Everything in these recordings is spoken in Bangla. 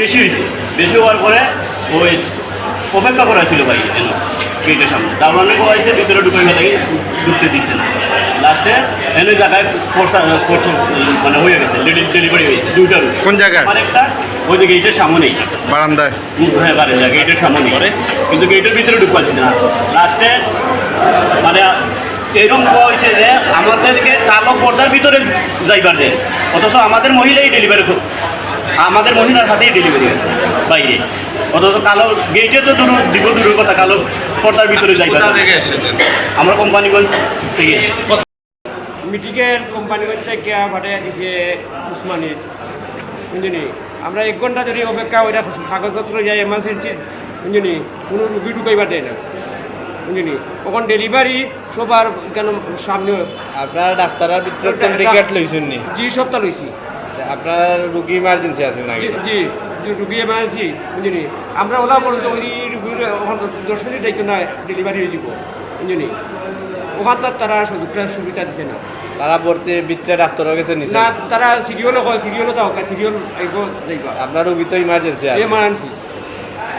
বেশি হয়েছে। বেশি হওয়ার পরে ওই অপেক্ষা করা ছিল ভাই এনো গেটের সামনে। তার মানে হয়েছে ভিতরে ঢুকে গেলে ঢুকতে দিচ্ছে না। লাস্টে এনে জায়গায় ফোর্সা ফোর্স মানে হয়ে গেছে ডেলিভারি হয়েছে দুইটা room। কোন জায়গায়? একটা ওই যে গেটের সামনেই। বারান্দায়। হ্যাঁ যা গেটের সামনে করে কিন্তু গেটের ভিতরে ঢুকতে দিচ্ছে না। লাস্টে মানে এরকম হয়েছে যে আমাদেরকে কালো পর্দার ভিতরে যাইবার দেয় অথচ আমাদের মহিলাই ডেলিভারি আমাদের মহিলার হাতেই ডেলিভারি আছে বাইরে। অথচ কালো গেটে তো দূর দিব দূরের কথা কালো পর্দার ভিতরে এসেছেন? আমরা কোম্পানিগঞ্জ থেকে মিটিংয়ের কোম্পানিগঞ্জ থেকে ভাটাইয়া দিছে উসমানী বুঝলি আমরা এক ঘণ্টা যদি অপেক্ষা ওইটা কাগজপত্র যাই এমার্জেন্সি বুঝলি কোনো রুগী ঢুকাইবার দেয় না। বুঝলি তখন ডেলিভারি সবার কেন সামনে আপনার ডাক্তারের ভিতরে তো লইছেন নি জি সপ্তাহ লইছি। আপনার রুগী ইমার্জেন্সি আছে নাকি? জি রুগী এমার্জেন্সি বুঝলি? আমরা ওলা পর্যন্ত ওই রুগীর দশ মিনিট দায়িত্ব না ডেলিভারি হয়ে যাব বুঝলি? ওখান তার তারা সুযোগটা সুবিধা দিছে না। তারা পড়তে ভিতরে ডাক্তারের কাছে নিছে না তারা সিরিয়ালও হয় সিরিয়ালও যাও সিরিয়াল আইব যাইবা। আপনার রুগী তো ইমার্জেন্সি আছে। এমার্জেন্সি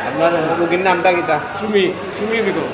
আপনার রুগীর নামটা কিতা সুমি সুমি বেগম